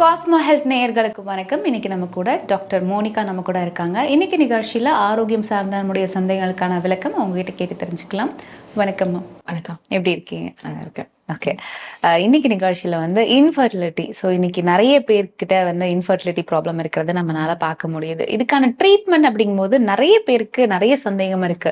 Cosmo health நேயர்களுக்கு வணக்கம். இன்னைக்கு நம்ம கூட டாக்டர் மோனிகா நம்ம கூட இருக்காங்க. இன்னைக்கு நிகழ்ச்சியில் ஆரோக்கியம் சார்ந்த நம்முடைய சந்தேகங்களுக்கான விளக்கம் அவங்க கிட்ட கேட்டு தெரிஞ்சுக்கலாம். வணக்கம் வணக்கம். எப்படி இருக்கீங்க? நல்லா இருக்கேன். ஓகே இன்னைக்கு நிகழ்ச்சியில் வந்து இன்ஃபர்டிலிட்டி ஸோ இன்னைக்கு நிறைய பேர்கிட்ட வந்து இன்ஃபர்டிலிட்டி ப்ராப்ளம் இருக்கிறத நம்மளால பார்க்க முடியுது. இதுக்கான ட்ரீட்மெண்ட் அப்படிங்கும்போது நிறைய பேருக்கு நிறைய சந்தேகம் இருக்கு.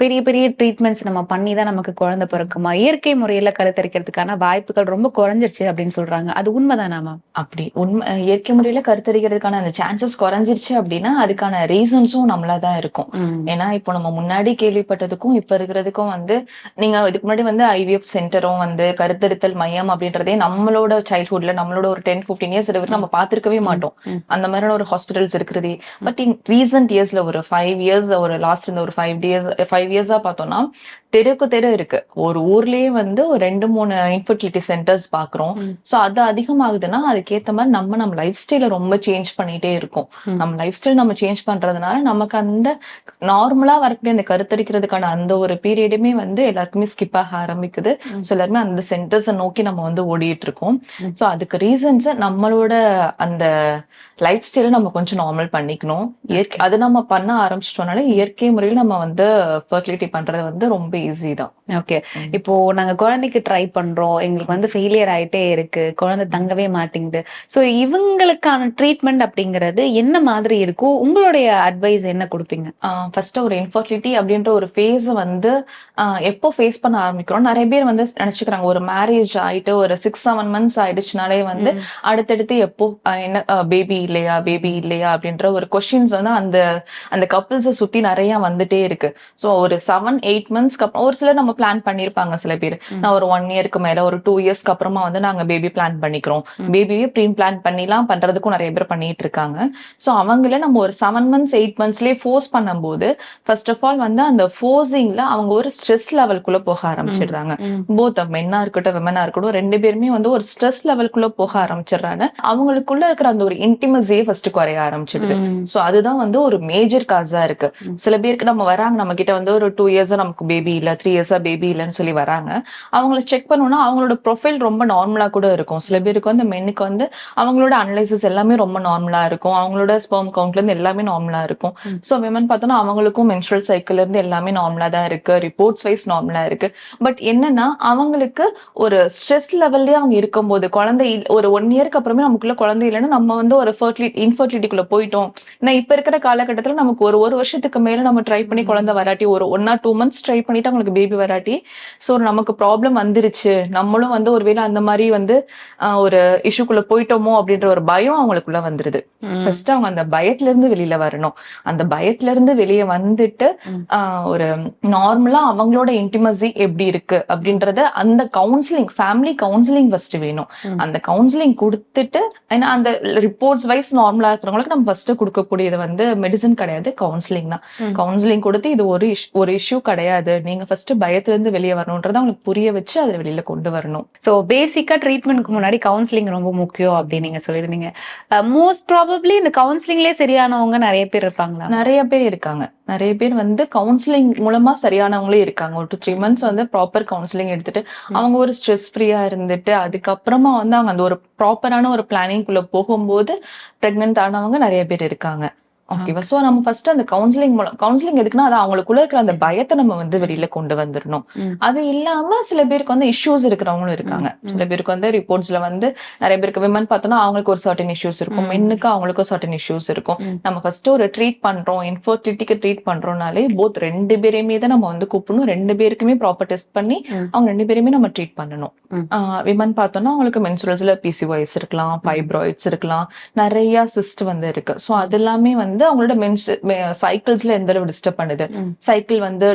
பெரிய பெரிய ட்ரீட்மெண்ட்ஸ் நம்ம பண்ணி தான் நமக்கு குழந்தை பிறக்குமா? இயற்கை முறையில் கருத்தரிக்கிறதுக்கான வாய்ப்புகள் ரொம்ப குறைஞ்சிருச்சு அப்படின்னு சொல்றாங்க. அது உண்மைதானா மேம் அப்படி. உண்மை இயற்கை முறையில கருத்தரிக்கிறதுக்கான அந்த சான்சஸ் குறைஞ்சிருச்சு அப்படின்னா அதுக்கான ரீசன்ஸும் நம்மளா தான் இருக்கும் ஏன்னா இப்போ நம்ம முன்னாடி கேள்விப்பட்டதுக்கும் இப்ப இருக்கிறதுக்கும் வந்து நீங்க இதுக்கு முன்னாடி வந்து ஐவிஎஃப் சென்டரும் வந்து கருத்தரித்தல் மையம் அப்படின்றதே நம்மளோட சைல்ட்ஹுட்ல நம்மளோட ஒரு டென் பிப்டீன் இயர்ஸ் வரைக்கும் நம்ம பார்த்திருக்கவே மாட்டோம். அந்த மாதிரியான ஒரு ஹாஸ்பிட்டல்ஸ் இருக்கிறதே பட் இன் ரீசன்ட் இயர்ஸ்ல ஒரு ஃபைவ் இயர்ஸ் ஒரு லாஸ்ட் இந்த ஒரு ஃபைவ் இயர்ஸ் ஃபைவ் இயர்ஸா பார்த்தோம்னா தெருக்கு தெரு இருக்கு ஒரு ஊர்லயே வந்து ஒரு ரெண்டு மூணு இன்ஃபர்டிலிட்டி சென்டர்ஸ் பாக்குறோம். சோ அது அதிகமாகுதுன்னா அதுக்கேத்த மாதிரி நம்ம நம்ம லைஃப் ஸ்டைல ரொம்ப சேஞ்ச் பண்ணிட்டே இருக்கோம். நம்ம லைஃப் ஸ்டைல் நம்ம சேஞ்ச் பண்றதுனால நமக்கு அந்த நார்மலா வரக்கூடிய அந்த கருத்தரிக்கிறதுக்கான அந்த ஒரு பீரியடுமே வந்து எல்லாருக்குமே ஸ்கிப் ஆக ஆரம்பிக்குது ம். எல்லாருமே அந்த சென்டர்ஸை நோக்கி நம்ம வந்து ஓடிட்டு இருக்கோம். ஸோ அதுக்கு ரீசன்ஸ் நம்மளோட அந்த லைஃப் ஸ்டைலை நம்ம கொஞ்சம் நார்மல் பண்ணிக்கணும். இயற்கை அது நம்ம பண்ண ஆரம்பிச்சிட்டோம்னால இயற்கை முறையில் நம்ம வந்து ஃபர்டிலிட்டி பண்றது வந்து ரொம்ப ஈஸி தான். ஓகே. இப்போ நாங்க குழந்தைக்கு ட்ரை பண்றோம். எங்களுக்கு வந்து ஃபெயிலியர் ஆயிட்டே இருக்கு. குழந்தை தங்கவே மாட்டேங்குது. ஸோ இவங்களுக்கான ட்ரீட்மெண்ட் அப்படிங்கிறது என்ன மாதிரி இருக்கும் உங்களுடைய அட்வைஸ் என்ன கொடுப்பீங்க? ஃபர்ஸ்ட் ஒரு இன்ஃபர்டிலிட்டி அப்படின்ற ஒரு ஃபேஸ் வந்து எப்போ ஃபேஸ் பண்ண ஆரம்பிக்கிறோம்? நிறைய பேர் வந்து நினைச்சுக்கிறாங்க. ஒரு மேரேஜ் ஆயிட்டு ஒரு சிக்ஸ் செவன் மந்த்ஸ் ஆயிடுச்சுனாலே வந்து. அடுத்தடுத்து எப்போ என்ன பேபி இல்லையா பேபி இல்லையா அப்படின்ற ஒரு கொஸ்டின்ஸ் வந்து அந்த அந்த கப்பிள்ஸை சுத்தி நிறைய வந்துட்டே இருக்கு. ஸோ ஒரு செவன் எயிட் மந்த்ஸ்க்கு அப்புறம் ஒரு சிலர் நம்ம பிளான் பண்ணியிருப்பாங்க சில பேர். நான் ஒரு ஒன் இயர்க்கு மேல ஒரு டூ இயர்ஸ்க்கு அப்புறமா வந்து நாங்க பேபி பிளான் பண்ணிக்கிறோம். பேபியே ப்ரீ பிளான் பண்ணிலாம் பண்றதுக்கும் நிறைய பேர் பண்ணிட்டு இருக்காங்க. ஸோ அவங்கள நம்ம ஒரு செவன் மந்த்ஸ் எயிட் மந்த்ஸ்லேயே ஃபோர்ஸ் பண்ணும்போது ஃபர்ஸ்ட் ஆஃப் ஆல் வந்து அந்த ஃபோர்ஸிங்ல அவங்க ஒரு ஸ்ட்ரெஸ் லெவலுக்குள்ள போக ஆரம்பிச்சிடுறாங்க. போத் மென்னா இருக்கட்டும் விமனா இருக்கட்டும் ரெண்டு பேருமே வந்து ஒரு ஸ்ட்ரெஸ் லெவலுக்குள்ள போக ஆரம்பிச்சிடுறாங்க. அவங்களுக்குள்ள இருக்கிற அந்த ஒரு இன்டிமஸியே ஃபர்ஸ்ட் குறைய ஆரம்பிச்சிடுது. சோ அதுதான் வந்து ஒரு மேஜர் காஸா இருக்கு. சில பேருக்கு நம்ம வராங்க நம்ம கிட்ட வந்து ஒரு டூ இயர்ஸா நமக்கு பேபி இல்ல த்ரீ இயர்ஸா பேபி இல்லைன்னு சொல்லி வராங்க. அவங்கள செக் பண்ணோம்னா அவங்களோட ப்ரொஃபைல் ரொம்ப நார்மலா கூட இருக்கும். சில பேருக்கு வந்து மென்னுக்கு வந்து அவங்களோட அனலைசிஸ் எல்லாமே ரொம்ப நார்மலா இருக்கும். அவங்களோட ஸ்பெர்ம் கவுண்ட்ல இருந்து எல்லாமே நார்மலா இருக்கும். சோ விமன் பார்த்தோம்னா அவங்களுக்கும் மென்ஸ்ட்ரல் சைக்கிள்ல இருந்து எல்லாமே நார்மலா தான் இருக்கு. ரிப்போர்ட்ஸ் வைஸ் நார்மலா இருக்கு. பட் என்னன்னா அவங்களுக்கு ஒரு ஸ்ட்ரெஸ் லெவல்லயே அவங்க இருக்கும்போது குழந்தை ஒரு ஒன் இயர்க்கு அப்புறமே நமக்குள்ள குழந்தை இல்லைன்னா நம்ம வந்து ஒரு ஃபர்டிலிட்டி இன்ஃபர்டிலிட்டிக்குள்ள போயிட்டோம். நான் இப்ப இருக்கிற காலகட்டத்துல நமக்கு ஒரு ஒரு வருஷத்துக்கு மேல நம்ம ட்ரை பண்ணி குழந்தை வராட்டி ஒரு one or two months try பண்ணிட்டு அவங்களுக்கு பேபி வராட்டி. ஸோ நமக்கு ப்ராப்ளம் வந்துருச்சு. நம்மளும் வந்து ஒருவேளை அந்த மாதிரி வந்து ஒரு இஷ்யூக்குள்ள போயிட்டோமோ அப்படின்ற ஒரு பயம் அவங்களுக்குள்ள வந்துருது. ஃபர்ஸ்ட் அவங்க அந்த பயத்துல இருந்து வெளியில வரணும். அந்த பயத்துல இருந்து வெளியே வந்துட்டு ஒரு நார்மலா அவங்களோட இன்டிமசி எப்படி இருக்கு அப்படின்றத அந்த கவுன்சிலிங் ஃபேமிலி கவுன்சிலிங் ஃபர்ஸ்ட் வேணும். அந்த கவுன்சிலிங் கொடுத்துட்டு ஏன்னா அந்த ரிப்போர்ட்ஸ் வைஸ் நார்மலா இருக்கிறவங்களுக்கு நம்ம ஃபர்ஸ்ட் கொடுக்கக்கூடியது வந்து மெடிசன் கிடையாது கவுன்சிலிங் தான். கவுன்சிலிங் கொடுத்து இது ஒரு ஒரு இஷ்யூ கிடையாது. நீங்க ஃபர்ஸ்ட் பயத்துல இருந்து வெளியே வரணுன்றத அவங்களுக்கு புரிய வச்சு அதை வெளியில கொண்டு வரணும். ஸோ பேசிக்கா ட்ரீட்மெண்ட்க்கு முன்னாடி கவுன்சிலிங் ரொம்ப முக்கியம் அப்படின்னு நீங்க சொல்லியிருந்தீங்க. மோஸ்ட் ப்ராபப்ளி இந்த கவுன்சிலிங்லேயே சரியானவங்க நிறைய பேர் இருப்பாங்களா? நிறைய பேர் இருக்காங்க. நிறைய பேர் வந்து கவுன்சிலிங் மூலமா சரியானவங்களே இருக்காங்க ஒரு டூ த்ரீ மந்த்ஸ் வந்து ப்ராப்பர் கவுன்சிலிங் எடுத்துட்டு. அவங்க ஒரு ஸ்ட்ரெஸ் ஃப்ரீயா இருந்துட்டு அதுக்கப்புறமா வந்து அவங்க அந்த ஒரு ப்ராப்பரான ஒரு பிளானிங் குள்ள போகும்போது பிரெக்னென்ட் ஆனவங்க நிறைய பேர் இருக்காங்க ஓகேவா சோ நம்ம ஃபர்ஸ்ட் அந்த கவுன்சிலிங் மூலம் கவுன்சிலிங் எதுக்குன்னா அது அவங்களுக்குள்ள இருக்கிற அந்த பயத்தை நம்ம வந்து வெளியில கொண்டு வந்துடணும். அது இல்லாம சில பேருக்கு வந்து இஷ்யூஸ் இருக்கிறவங்களும் இருக்காங்க. சில பேருக்கு வந்து ரிப்போர்ட்ஸ்ல வந்து நிறைய பேருக்கு விமன் பார்த்தோம்னா அவங்களுக்கு ஒரு சர்டன் இஷ்யூஸ் இருக்கும். மென்னுக்கு அவங்களுக்கும் சர்டன் இஷ்யூஸ் இருக்கும். நம்ம ஃபர்ஸ்ட் ஒரு ட்ரீட் பண்றோம் இன்ஃபர்டிலிட்டிக்கு ட்ரீட் பண்றோம்னாலே போத் ரெண்டு பேரையுமே தான் நம்ம வந்து கூப்பிடணும் ரெண்டு பேருக்குமே ப்ராப்பர் டெஸ்ட் பண்ணி. அவங்க ரெண்டு பேருமே நம்ம ட்ரீட் பண்ணணும். விமன் பார்த்தோம்னா அவங்களுக்கு மென்சுரல்ஸ்ல பிசிஒய்ஸ் இருக்கலாம் ஃபைப்ராய்ட்ஸ் இருக்கலாம் நிறைய சிஸ்ட் வந்து இருக்கு ஸோ அது எல்லாமே வந்து அவங்களோட மென்ஸ் சைக்கிள்ஸ்ல எந்த அளவு டிஸ்டர்ப் பண்ணுது. சைக்கிள் வந்து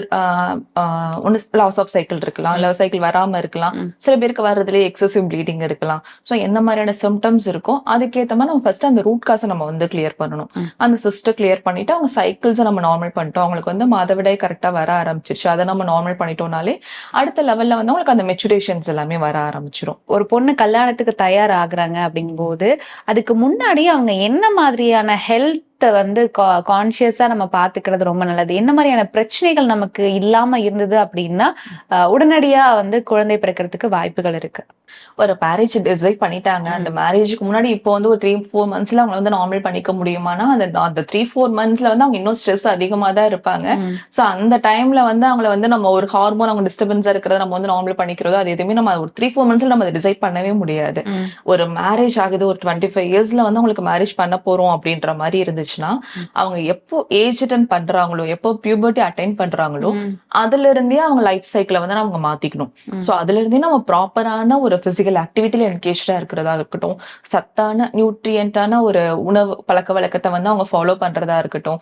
ஒன்னு லாஸ் ஆஃப் சைக்கிள் இருக்கலாம். இல்ல சைக்கிள் வராம இருக்கலாம். சில பேருக்கு வர்றதுலயே எக்ஸசிவ் ப்ளீடிங் இருக்கலாம். ஸோ எந்த மாதிரியான சிம்டம்ஸ் இருக்கும் அதுக்கேற்ற மாதிரி நம்ம ஃபர்ஸ்ட் அந்த ரூட் காசை நம்ம வந்து கிளியர் பண்ணணும். அந்த சிஸ்டர் கிளியர் பண்ணிட்டு அவங்க சைக்கிள்ஸை நம்ம நார்மல் பண்ணிட்டோம். அவங்களுக்கு வந்து மாதவிடாய் கரெக்டா வர ஆரம்பிச்சிருச்சு. அதை நம்ம நார்மல் பண்ணிட்டோம்னாலே அடுத்த லெவல்ல வந்து அவங்களுக்கு அந்த மெச்சுரேஷன்ஸ் எல்லாமே வர ஆரம்பிச்சிரும். ஒரு பொண்ணு கல்யாணத்துக்கு தயார் ஆகுறாங்க அப்படிங்கும்போது அதுக்கு முன்னாடி அவங்க என்ன மாதிரியான ஹெல்த் ஹெல்த்தை வந்து கான்சியஸா நம்ம பாத்துக்கிறது ரொம்ப நல்லது. என்ன மாதிரியான பிரச்சனைகள் நமக்கு இல்லாம இருந்தது அப்படின்னா உடனடியா வந்து குழந்தை பிறக்கிறதுக்கு வாய்ப்புகள் இருக்கு. ஒரு மேரேஜ் டிசைட் பண்ணிட்டாங்க. அந்த மேரேஜுக்கு முன்னாடி இப்போ வந்து ஒரு த்ரீ ஃபோர் மந்த்ஸ்ல அவங்க வந்து நார்மல் பண்ணிக்க முடியுமானா அந்த அந்த த்ரீ ஃபோர் மந்த்ஸ்ல வந்து அவங்க இன்னும் ஸ்ட்ரெஸ் அதிகமா தான் இருப்பாங்க. சோ அந்த டைம்ல வந்து அவங்கள வந்து நம்ம ஒரு ஹார்மோன் அவங்க டிஸ்டர்பன்ஸா இருக்கிறத நம்ம வந்து நார்மல் பண்ணிக்கிறதோ அது எதுவுமே நம்ம ஒரு த்ரீ ஃபோர் மந்த்ஸ்ல நம்ம டிசைட் பண்ணவே முடியாது. ஒரு மேரேஜ் ஆகுது ஒரு டுவெண்ட்டி ஃபைவ் இயர்ஸ்ல வந்து அவங்களுக்கு மேரேஜ் பண்ண போறோம் அப்படின்ற மாதிரி இருந்துச்சுன்னா. அவங்க எப்போ ஏஜ் அட்டன் பண்றாங்களோ எப்போ பியூபர்ட்டி அட்டைன் பண்றாங்களோ அதுல இருந்தே அவங்க லைஃப் சைக்கிளை வந்து அவங்க மாத்திக்கணும். சோ அதுல இருந்தே நம்ம ப்ராப்பரான ஒரு பிசிக்கல் ஆக்டிவிட்டில என்கேஜா இருக்கிறதா இருக்கட்டும் சத்தான நியூட்ரியன்டான ஒரு உணவு பழக்க வழக்கத்தை வந்து அவங்க ஃபாலோ பண்றதா இருக்கட்டும்.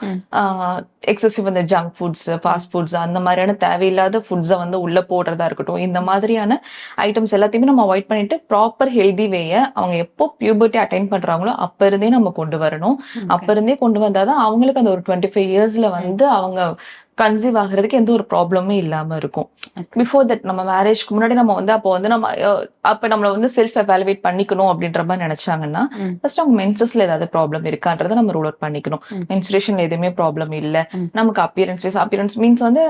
எக்ஸசிவ் இந்த ஜங்க் ஃபுட்ஸ் ஃபாஸ்ட் ஃபுட்ஸ் அந்த மாதிரியான தேவையில்லாத ஃபுட்ஸை வந்து உள்ள போடுறதா இருக்கட்டும் இந்த மாதிரியான ஐட்டம்ஸ் எல்லாத்தையுமே நம்ம அவாய்ட் பண்ணிட்டு ப்ராப்பர் ஹெல்தி வேய அவங்க எப்போ பியூபர்ட்டி அட்டைன் பண்றாங்களோ அப்ப இருந்தே நம்ம கொண்டு வரணும். அப்ப இருந்தே கொண்டு வந்தாதான் அவங்களுக்கு அந்த ஒரு டுவெண்ட்டி ஃபைவ் இயர்ஸ்ல வந்து அவங்க கன்சீவ் ஆகுறதுக்கு எந்த ஒரு ப்ராப்ளமே இல்லாம இருக்கும். பிஃபோர் தட் நம்ம மேரேஜ்க்கு முன்னாடி நம்ம வந்து அப்போ வந்து நம்ம அப்ப நம்மள வந்து செல்ஃப் எவாலுவேட் பண்ணிக்கணும் அப்படின்ற மாதிரி நினைச்சாங்கன்னா. ஃபர்ஸ்ட் அவங்க மென்சஸ்ல ஏதாவது ப்ராப்ளம் இருக்கான்றத நம்ம ரூல் அவுட் பண்ணிக்கணும். மென்சுரேஷன்ல எதுவுமே ப்ராப்ளம் இல்ல. நமக்கு அப்பியரன்ஸ் அப்பியரன்ஸ் மீன்ஸ் வந்து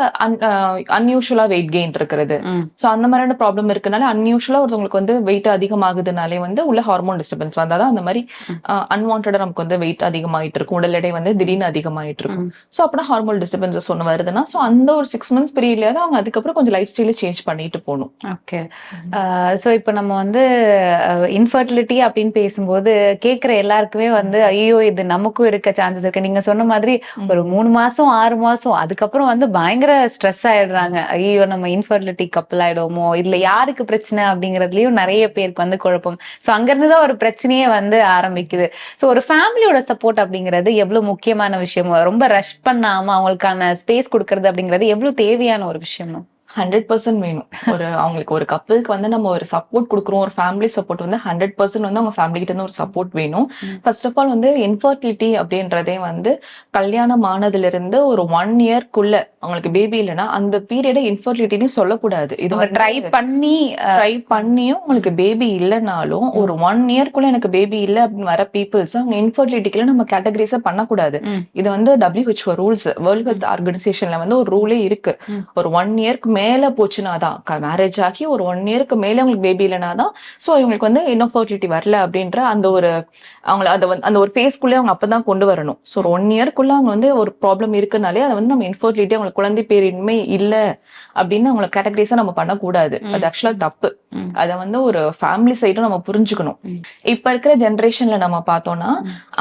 அன்யூஷுவலா வெயிட் கெயின் இருக்கிறது சோ அந்த மாதிரியான ப்ராப்ளம் இருக்கனால அன்யூஷுவலா ஒருத்தவங்களுக்கு வந்து வெயிட் அதிகமாகுதுனாலே வந்து உள்ள ஹார்மோன் டிஸ்டர்பன்ஸ் வந்தாதான் அந்த மாதிரி அன்வான்டா நமக்கு வந்து வெயிட் அதிகமாயிட்டு இருக்கும் உடல் எடை வந்து திடீர்னு அதிகமாயிட்டு இருக்கும். சோ அப்படின்னா ஹார்மோன் டிஸ்டர்பன்சஸ் ஒன்று வருதுன்னா சோ அந்த ஒரு சிக்ஸ் மந்த்ஸ் பீரியட்ல அவங்க அதுக்கப்புறம் கொஞ்சம் லைஃப் ஸ்டைல சேஞ்ச் பண்ணிட்டு போகணும். ஓகே ஸோ இப்போ நம்ம வந்து இன்ஃபர்டிலிட்டி அப்படின்னு பேசும்போது கேட்குற எல்லாருக்குமே வந்து ஐயோ இது நமக்கும் இருக்க சான்சஸ் இருக்கு. நீங்க சொன்ன மாதிரி. ஒரு மூணு மாசம் ஆறு மாசம் அதுக்கப்புறம் வந்து பயங்கர ஸ்ட்ரெஸ் ஆயிடுறாங்க. ஐயோ நம்ம இன்ஃபர்டிலிட்டி கப்பல் ஆயிடுவோமோ இதுல யாருக்கு பிரச்சனை அப்படிங்கறதுலயும் நிறைய பேருக்கு வந்து குழப்பம். ஸோ அங்கிருந்து தான் ஒரு பிரச்சனையே வந்து ஆரம்பிக்குது. ஸோ ஒரு ஃபேமிலியோட சப்போர்ட் அப்படிங்கிறது எவ்வளவு முக்கியமான விஷயம்? ரொம்ப ரஷ் பண்ணாம அவங்களுக்கான ஸ்பேஸ் கொடுக்கறது அப்படிங்கிறது எவ்வளவு தேவையான ஒரு விஷயம் ஹண்ட்ரட் பர்சன்ட் வேணும் ஒரு அவங்களுக்கு ஒரு கப்பலுக்கு வந்து நம்ம ஒரு சப்போர்ட் கொடுக்குறோம் ஒரு ஃபேமிலி சப்போர்ட் வந்து ஹண்ட்ரட் பர்சன்ட் வந்து அவங்க ஃபேமிலி கிட்ட இருந்து ஒரு சப்போர்ட் வேணும். ஃபர்ஸ்ட் ஆஃப் ஆல் வந்து இன்ஃபர்டிலிட்டி அப்படின்றதே வந்து கல்யாணம் ஆனதுல இருந்து ஒரு ஒன் இயர்க்குள்ள அவங்களுக்கு பேபி இல்லைன்னா அந்த பீரியடை இன்ஃபர்டிலிட்டின்னு சொல்லக்கூடாது இது ட்ரை பண்ணி ட்ரை பண்ணியும் உங்களுக்கு பேபி இல்லைனாலும் ஒரு ஒன் இயர்க்குள்ள எனக்கு பேபி இல்ல அப்படின்னு வர பீப்புள்ஸ் அவங்க இன்ஃபர்டிலிட்டிக்குள்ள நம்ம கேட்டகரிஸா பண்ணக்கூடாது. இது வந்து டபிள்யூஹெச்ஓ ரூல்ஸ் வேர்ல்ட் ஹெல்த் ஆர்கனைசேஷன்ல வந்து ஒரு ரூலே இருக்கு. ஒரு ஒன் இயர்க்கு மேல போச்சுன்னா தான் மேரேஜ் ஆகி ஒரு ஒன் இயர்க்கு மேல அவங்களுக்கு பேபி இல்லைனா தான் ஸோ இவங்களுக்கு வந்து இன்ஃபர்டிலிட்டி வரல அப்படின்ற அந்த ஒரு அவங்கள அதை வந்து அந்த ஒரு ஃபேஸ்க்குள்ளே அவங்க அப்பதான் கொண்டு வரணும் ஸோ ஒரு ஒன் இயர்க்குள்ள அவங்க வந்து ஒரு ப்ராப்ளம் இருக்குனாலே அதை வந்து நம்ம இன்ஃபர்டிலிட்டி அவங்களுக்கு குழந்தை பேரின்மை இல்ல அப்படின்னு அவங்களை கேட்டகரிஸா நம்ம பண்ணக்கூடாது. அது ஆக்சுவலா தப்பு. அத வந்து ஒரு ஃபேமிலி சைடும் நம்ம புரிஞ்சுக்கணும். இப்ப இருக்கிற ஜென்ரேஷன்ல நம்ம பார்த்தோம்னா.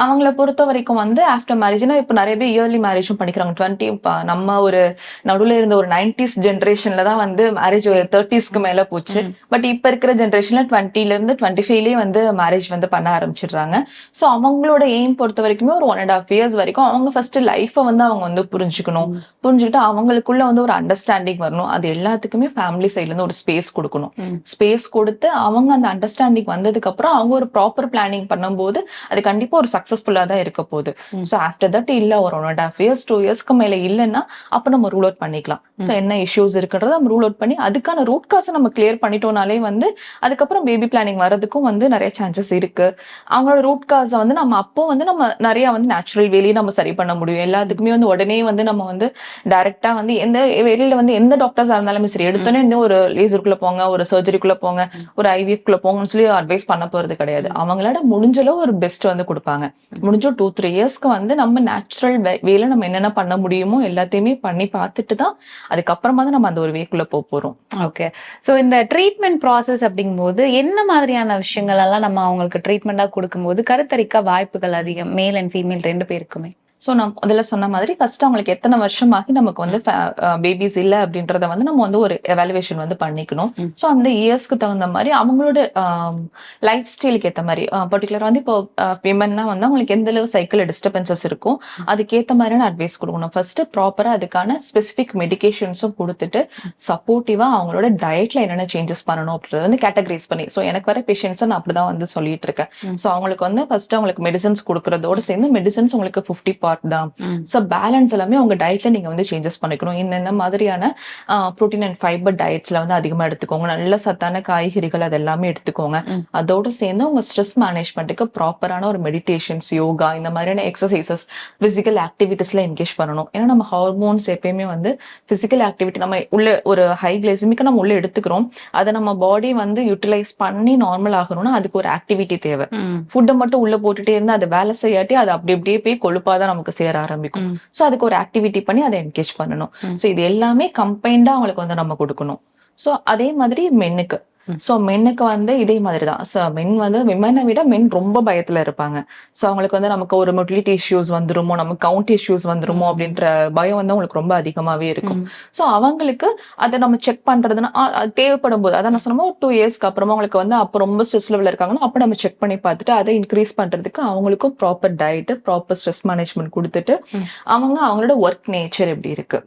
அவங்கள பொறுத்த வரைக்கும் வந்து ஆஃப்டர் மேரேஜ்னா இப்ப நிறைய பேர் இயர்லி மேரேஜும் பண்ணிக்கிறாங்க டுவெண்ட்டி நம்ம ஒரு நடுவுல இருந்த ஒரு நைன்டிஸ் ஜென்ரேஷன்ல தான் வந்து மேரேஜ் ஒரு தேர்ட்டிஸ்க்கு மேல போச்சு. பட் இப்ப இருக்கிற ஜென்ரேஷன்ல டுவெண்ட்டில இருந்து டுவெண்ட்டி ஃபைவ்லயே வந்து மேரேஜ் வந்து பண்ண ஆரம்பிச்சிடுறாங்க சோ அவங்களோட எய்ம் பொறுத்த வரைக்குமே ஒரு ஒன் அண்ட் ஹாஃப் இயர்ஸ் வரைக்கும் அவங்க ஃபர்ஸ்ட் லைஃபை வந்து அவங்க வந்து புரிஞ்சுக்கணும். புரிஞ்சுக்கிட்டு அவங்களுக்குள்ள வந்து ஒரு அண்டர்ஸ்டாண்டிங் வரணும் அது எல்லாத்துக்குமே ஃபேமிலி சைட்ல இருந்து ஒரு ஸ்பேஸ் கொடுக்கணும். ஸ்பேஸ் கொடுத்து அவங்க அந்த அண்டர்ஸ்டாண்டிங் வந்ததுக்கு அப்புறம் அவங்க ஒரு ப்ராப்பர் பிளானிங் பண்ணும்போது அது கண்டிப்பா ஒரு சக்சஸ்ஃபுல்லா தான் இருக்க போகுது. ஸோ ஆஃப்டர் தட் இல்ல ஒரு one and half years two இயர்ஸ்க்கு மேல இல்லைன்னா அப்ப நம்ம ரூல் அவுட் பண்ணிக்கலாம். ஸோ என்ன இஷ்யூஸ் இருக்குன்றத நம்ம ரூல் அவுட் பண்ணி அதுக்கான ரூட் காசை நம்ம கிளியர் பண்ணிட்டோம்னாலே வந்து அதுக்கப்புறம் பேபி பிளானிங் வர்றதுக்கும் வந்து நிறைய சான்சஸ் இருக்கு. அவங்களோட ரூட் காசை வந்து நம்ம அப்போ வந்து நம்ம நிறைய வந்து நேச்சுரல் வேலையை நம்ம சரி பண்ண முடியும். எல்லாத்துக்குமே வந்து உடனே வந்து நம்ம வந்து டைரக்டா வந்து எந்த வெளியில வந்து எந்த டாக்டர்ஸா இருந்தாலுமே சரி எடுத்தோன்னே ஒரு லேசருக்குள்ள போங்க ஒரு சர்ஜரிக்குள்ள போங்க ஒரு ஐவிஎஃப் குள்ள போங்கன்னு சொல்லி அட்வைஸ் பண்ண போறது கிடையாது. அவங்களோட முடிஞ்ச அளவு ஒரு பெஸ்ட் வந்து கொடுப்பாங்க. முடிஞ்ச டூ த்ரீ இயர்ஸ்க்கு வந்து நம்ம நேச்சுரல் வேல நம்ம என்னென்ன பண்ண முடியுமோ எல்லாத்தையுமே பண்ணி பார்த்துட்டு தான் அதுக்கப்புறமா தான் நம்ம அந்த ஒரு வேக்குள்ள போக போறோம். ஓகே சோ இந்த ட்ரீட்மெண்ட் ப்ராசஸ் அப்படிங்கும்போது என்ன மாதிரியான விஷயங்கள் எல்லாம் நம்ம அவங்களுக்கு ட்ரீட்மெண்டா கொடுக்கும்போது கருத்தரிக்க வாய்ப்புகள் அதிகம் மேல் அண்ட் ஃபீமேல் ரெண்டு பேருக்குமே? ஸோ நான் முதல்ல சொன்ன மாதிரி ஃபர்ஸ்ட் அவங்களுக்கு எத்தனை வருஷமாகி நமக்கு வந்து பேபிஸ் இல்லை அப்படின்றத வந்து நம்ம வந்து ஒரு எவாலுவேஷன் வந்து பண்ணிக்கணும். ஸோ அந்த இயர்ஸ்க்கு தகுந்த மாதிரி அவங்களோட லைஃப் ஸ்டைலுக்கு ஏற்ற மாதிரி பர்டிகுலராக வந்து இப்போ விமன்னா வந்து அவங்களுக்கு எந்த அளவு சைக்கிள் டிஸ்டர்பன்சஸ் இருக்கும் அதுக்கேற்ற மாதிரியான அட்வைஸ் கொடுக்கணும். ஃபர்ஸ்ட் ப்ராப்பரா அதுக்கான ஸ்பெசிஃபிக் மெடிகேஷன்ஸும் கொடுத்துட்டு சப்போர்ட்டிவா அவங்களோட டயட்ல என்னென்ன சேஞ்சஸ் பண்ணணும் அப்படின்றத வந்து கேட்டகரைஸ் பண்ணி ஸோ எனக்கு வர பேஷண்ட்ஸை நான் அப்படிதான் வந்து சொல்லிட்டு இருக்கேன். ஸோ அவங்களுக்கு வந்து ஃபர்ஸ்ட் அவங்களுக்கு மெடிசன்ஸ் கொடுக்கறதோட சேர்ந்து மெடிசன்ஸ் உங்களுக்கு ஃபிஃப்டி பார்ட் தான். ஸோ பேலன்ஸ் எல்லாமே உங்க டயட்ல நீங்க வந்து சேஞ்சஸ் பண்ணிக்கணும். இந்த மாதிரியான ப்ரோட்டீன் அண்ட் ஃபைபர் டயட்ஸ்ல வந்து அதிகமா எடுத்துக்கோங்க. நல்ல சத்தான காய்கறிகள் அது எல்லாமே எடுத்துக்கோங்க. அதோட சேர்ந்து உங்க ஸ்ட்ரெஸ் மேனேஜ்மெண்ட்டுக்கு ப்ராப்பரான ஒரு மெடிடேஷன்ஸ் யோகா இந்த மாதிரியான எக்ஸசைசஸ் பிசிக்கல் ஆக்டிவிட்டிஸ்ல என்கேஜ் பண்ணணும். ஏன்னா நம்ம ஹார்மோன்ஸ் எப்பயுமே வந்து பிசிக்கல் ஆக்டிவிட்டி நம்ம உள்ள ஒரு ஹை கிளைசிமிக்கு நம்ம உள்ள எடுத்துக்கிறோம். அதை நம்ம பாடி வந்து யூட்டிலைஸ் பண்ணி நார்மல் ஆகணும்னா அதுக்கு ஒரு ஆக்டிவிட்டி தேவை. ஃபுட்டை மட்டும் உள்ள போட்டுட்டே இருந்தா அது வேலை செய்யாட்டி அது அப்படி அப்படியே போய் கொழுப்பாதான் நமக்கு சேர ஆரம்பிக்கும். ஸோ அதுக்கு ஒரு ஆக்டிவிட்டி பண்ணி அதை என்கேஜ் பண்ணணும். ஸோ இது எல்லாமே கம்பைண்டா அவங்களுக்கு வந்து நம்ம கொடுக்கணும் ஸோ அதே மாதிரி மென்னுக்கு. ஸோ மென்னுக்கு வந்து இதே மாதிரி தான் ஸோ மென் வந்து விமனை விட மென் ரொம்ப பயத்துல இருப்பாங்க ஸோ அவங்களுக்கு வந்து நமக்கு ஒரு மொட்டிலிட்டி இஷ்யூஸ் வந்துருமோ நமக்கு கவுண்ட் இஷ்யூஸ் வந்துருமோ. அப்படின்ற பயம் வந்து அவங்களுக்கு ரொம்ப அதிகமாவே இருக்கும். ஸோ அவங்களுக்கு அதை நம்ம செக் அது தேவைப்படும் போது அதான் நான் சொன்னோம் டூ இயர்ஸ்க்கு அப்புறமா அவங்களுக்கு வந்து அப்போ ரொம்ப ஸ்ட்ரெஸ் லெவலில் இருக்காங்கன்னா அப்போ நம்ம செக் பண்ணி பார்த்துட்டு அதை இன்க்ரீஸ் பண்றதுக்கு அவங்களுக்கும் proper diet proper stress management கொடுத்துட்டு. அவங்க அவங்களோட ஒர்க் நேச்சர் எப்படி இருக்கு.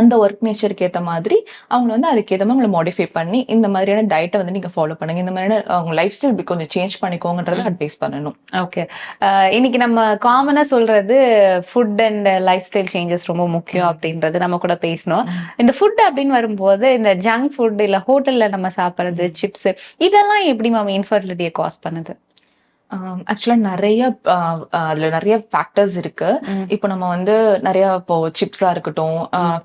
அந்த ஒர்க் நேச்சருக்கு ஏத்த மாதிரி அவங்க வந்து அதுக்கு ஏத்த மாதிரி உங்களை மாடிஃபை பண்ணி இந்த மாதிரியான டயட்டை வந்து நீங்க ஃபாலோ பண்ணுங்க. இந்த மாதிரியான அவங்க லைஃப் ஸ்டைல் இப்படி கொஞ்சம் சேஞ்ச் பண்ணிக்கோங்கன்றத. அட்வைஸ் பண்ணணும். ஓகே இன்னைக்கு நம்ம காமனா சொல்றது food and life style changes ரொம்ப முக்கியம். அப்படின்றது நம்ம கூட பேசணும். இந்த ஃபுட் அப்படின்னு வரும்போது இந்த ஜங்க் ஃபுட் இல்ல ஹோட்டல்ல நம்ம சாப்பிடுறது சிப்ஸ் இதெல்லாம் எப்படி மேம் இன்ஃபர்டிலிட்டியை காஸ் பண்ணுது? ஆக்சுவலா நிறைய அதுல நிறைய ஃபேக்டர்ஸ் இருக்கு. இப்போ நம்ம வந்து நிறைய இப்போ சிப்ஸா இருக்கட்டும்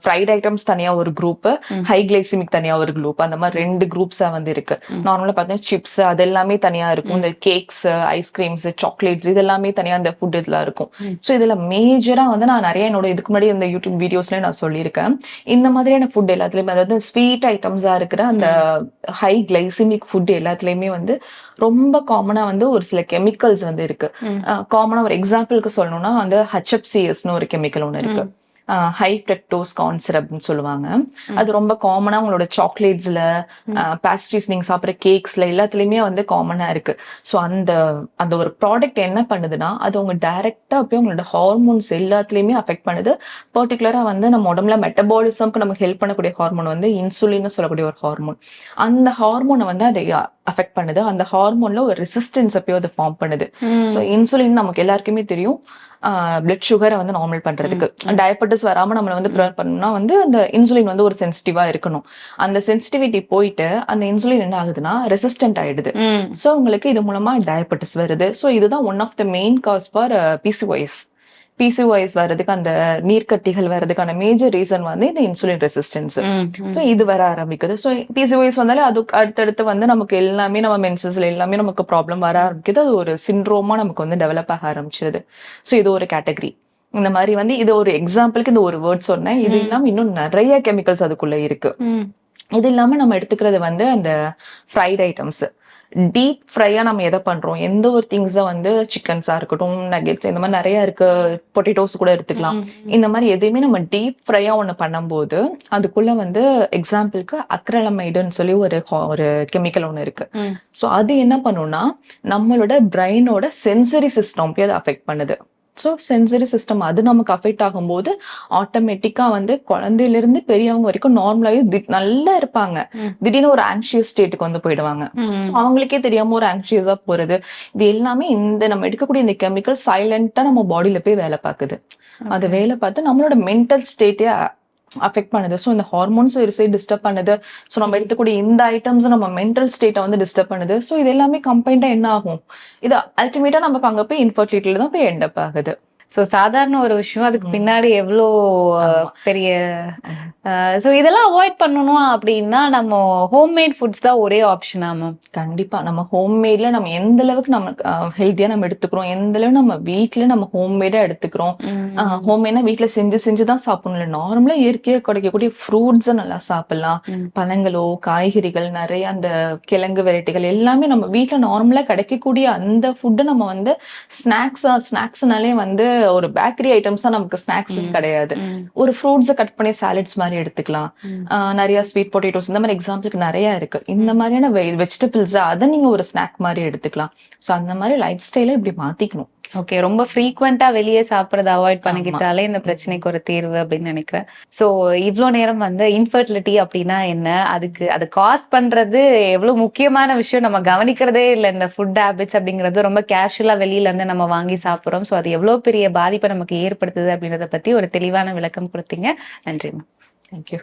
ஃப்ரைட் ஐட்டம்ஸ் தனியா ஒரு குரூப். ஹை கிளைசிமிக் தனியா ஒரு குரூப் அந்த மாதிரி ரெண்டு குரூப்ஸா வந்து இருக்கு. நார்மலா பார்த்தீங்கன்னா சிப்ஸ் அது எல்லாமே தனியா இருக்கும். இந்த கேக்ஸ் ஐஸ்கிரீம்ஸ் சாக்லேட்ஸ் இது எல்லாமே தனியா இந்த ஃபுட் இதுல இருக்கும். ஸோ இதுல மேஜரா வந்து நான் நிறைய என்னோட இதுக்கு முன்னாடி இந்த யூடியூப் வீடியோஸ்ல நான் சொல்லியிருக்கேன் இந்த மாதிரியான ஃபுட் எல்லாத்துலயுமே அதாவது ஸ்வீட் ஐட்டம்ஸா இருக்கிற அந்த ஹை கிளைசிமிக் ஃபுட் எல்லாத்துலயுமே வந்து ரொம்ப காமனா வந்து ஒரு சில கெமிக்கல்ஸ் வந்து இருக்கு. காமனா ஒரு எக்ஸாம்பிளுக்கு சொல்லணும்னா வந்து ஹச்எஃப்சிஎஸ்னு ஒரு கெமிக்கல் ஒன்று இருக்கு. ஹை ஃப்ரக்டோஸ் கார்ன் சிரப்னு சொல்லுவாங்க. அது ரொம்ப காமனா உங்களோட சாக்லேட்ஸ்ல. பேஸ்ட்ரிஸ் நீங்க சாப்பிட்ற கேக்ஸ்ல எல்லாத்துலயுமே வந்து காமனா இருக்கு. ஸோ அந்த அந்த ஒரு ப்ராடக்ட் என்ன பண்ணுதுன்னா அது உங்க டைரக்டா போய் உங்களோட ஹார்மோன்ஸ் எல்லாத்துலயுமே அஃபெக்ட் பண்ணுது. பர்டிகுலரா வந்து நம்ம உடம்புல மெட்டபாலிசம்க்கு நமக்கு ஹெல்ப் பண்ணக்கூடிய ஹார்மோன் வந்து இன்சுலின்னு சொல்லக்கூடிய ஒரு ஹார்மோன் அந்த ஹார்மோனை வந்து அதை அஃபெக்ட் பண்ணுது. அந்த ஹார்மோன்ல ஒரு ரெசிஸ்டன்ஸ் அப்பயோ அது ஃபார்ம் பண்ணுது. ஸோ இன்சுலின் நமக்கு எல்லாருக்குமே தெரியும். பிளட் சுகரை வந்து நார்மல் பண்றதுக்கு. டயபெட்டிஸ் வராம நம்மள வந்து ப்ரிவென்ட் பண்ணணும்னா வந்து அந்த இன்சுலின் வந்து ஒரு சென்சிட்டிவா இருக்கணும். அந்த சென்சிட்டிவிட்டி போயிட்டு அந்த இன்சுலின் என்ன ஆகுதுன்னா ரெசிஸ்டன்ட் ஆயிடுது. ஸோ உங்களுக்கு இது மூலமா டயபெட்டிஸ் வருது. ஸோ இதுதான் one of the main cause for PCOS PCOS வர்றதுக்கு அந்த நீர்க்கட்டிகள் வர்றதுக்கான மேஜர் ரீசன் வந்து இந்த இன்சுலின் ரெசிஸ்டன்ஸ். ஸோ இது வர ஆரம்பிக்குது. ஸோ பிசிஓஎஸ் வந்தாலே அதுக்கு அடுத்தடுத்து வந்து நமக்கு எல்லாமே நம்ம மென்சஸ்ல எல்லாமே நமக்கு ப்ராப்ளம் வர ஆரம்பிக்குது. அது ஒரு சிண்ட்ரோமா நமக்கு வந்து டெவலப் ஆக ஆரம்பிச்சிருது. ஸோ இது ஒரு கேட்டகரி இந்த மாதிரி வந்து இது ஒரு எக்ஸாம்பிளுக்கு இந்த ஒரு வேர்ட் சொன்னேன். இது. இல்லாம இன்னும் நிறைய கெமிக்கல்ஸ் அதுக்குள்ள இருக்கு. இது இல்லாம நம்ம எடுத்துக்கிறது வந்து அந்த ஃப்ரைட் ஐட்டம்ஸ் டீப் ஃப்ரையா நம்ம எதை பண்றோம்? எந்த ஒரு திங்ஸை வந்து சிக்கன்ஸா இருக்கட்டும் நகெட்ஸ் இந்த மாதிரி நிறைய இருக்கு. பொட்டேட்டோஸ் கூட எடுத்துக்கலாம். இந்த மாதிரி எதையுமே நம்ம டீப் ஃப்ரையா ஒன்று பண்ணும்போது அதுக்குள்ள வந்து எக்ஸாம்பிளுக்கு அக்ரலமைடுன்னு சொல்லி ஒரு ஒரு கெமிக்கல் ஒன்று இருக்கு. ஸோ அது என்ன பண்ணும்னா நம்மளோட பிரெயினோட சென்சரி சிஸ்டம் போய் அதை அஃபெக்ட் பண்ணுது. ஸோ சென்சரி சிஸ்டம் அது நமக்கு அஃபெக்ட் ஆகும்போது ஆட்டோமேட்டிக்காக வந்து குழந்தையில இருந்து பெரியவங்க வரைக்கும் நார்மலாகவே நல்லா இருப்பாங்க. திடீர்னு ஒரு ஆங்ஷியஸ் ஸ்டேட்டுக்கு வந்து போயிடுவாங்க. அவங்களுக்கே தெரியாம ஒரு ஆங்ஷியஸா போறது. இது எல்லாமே இந்த நம்ம எடுக்கக்கூடிய இந்த கெமிக்கல் சைலண்டா நம்ம பாடியில போய் வேலை பார்க்குது. அது வேலை பார்த்து நம்மளோட மென்டல் ஸ்டேட்டே அஃபெக்ட் பண்ணுது. ஸோ இந்த ஹார்மோன்ஸ் ஒரு சைடு டிஸ்டர்ப் பண்ணுது. ஸோ நம்ம எடுத்துக்கூடிய இந்த ஐட்டம்ஸ் நம்ம மென்டல் ஸ்டேட்டை வந்து டிஸ்டர்ப் பண்ணுது. ஸோ இது எல்லாமே கம்பைண்டா என்ன ஆகும்? இது அல்டிமேட்டா நமக்கு அங்க போய் இன்ஃபர்டிலிட்டியில் தான் போய் எண்டப் ஆகுது. சோ சாதாரண ஒரு விஷயம். அதுக்கு. பின்னாடி எவ்வளோ. பெரிய சோ இதெல்லாம் அவாய்ட் பண்ணணும் அப்படின்னா நம்ம ஹோம்மேட் ஃபுட்ஸ் தான் ஒரே ஆப்ஷனா மேம் கண்டிப்பா. நம்ம ஹோம்மேட்ல நம்ம எந்த அளவுக்கு நம்ம ஹெல்த்தியா நம்ம எடுத்துக்கிறோம் எந்த அளவு நம்ம வீட்ல நம்ம ஹோம்மேடா எடுத்துக்கிறோம் ஹோம்மேட்னா வீட்ல செஞ்சு செஞ்சு தான் சாப்பிடணும். இல்லை நார்மலா இயற்கையா கிடைக்கக்கூடிய ஃப்ரூட்ஸை நல்லா சாப்பிடலாம். பழங்களோ காய்கறிகள் நிறைய அந்த கிழங்கு வெரைட்டிகள் எல்லாமே நம்ம வீட்ல நார்மலா கிடைக்கக்கூடிய அந்த ஃபுட்டை நம்ம வந்து ஸ்நாக்ஸா ஸ்நாக்ஸ்னாலே வந்து ஒரு பேக்கரி ஐட்டம்ஸா நமக்கு ஸ்நாக்ஸ். கிடையாது. ஒரு ஃப்ரூட்ஸை கட் பண்ணி சாலட்ஸ் மாதிரி எடுத்துக்கலாம். நிறைய ஸ்வீட் பொட்டேட்டோஸ் இந்த மாதிரி எக்ஸாம்பிளுக்கு நிறைய இருக்கு. இந்த மாதிரியான வெஜிடபிள்ஸ் அதை நீங்க ஒரு ஸ்நாக் மாதிரி எடுத்துக்கலாம். ஸோ அந்த மாதிரி லைஃப் ஸ்டைலை இப்படி மாத்திக்கணும். ஓகே ரொம்ப ஃப்ரீக்வெண்டா வெளியே சாப்பிட்றத அவாய்ட். பண்ணிக்கிட்டாலே இந்த பிரச்சனைக்கு ஒரு தீர்வு அப்படின்னு நினைக்கிறேன். ஸோ இவ்வளோ நேரம் வந்து இன்ஃபர்டிலிட்டி அப்படின்னா என்ன? அதுக்கு அது காஸ் பண்றது எவ்வளவு முக்கியமான விஷயம்? நம்ம கவனிக்கிறதே இல்லை. இந்த ஃபுட் ஹேபிட்ஸ் அப்படிங்கிறது ரொம்ப கேஷுவலா வெளியில இருந்து நம்ம வாங்கி சாப்பிட்றோம். ஸோ அது எவ்வளவு பெரிய பாதிப்பை நமக்கு ஏற்படுத்துது அப்படின்றத பத்தி ஒரு தெளிவான விளக்கம் கொடுத்தீங்க. நன்றி தேங்க்யூ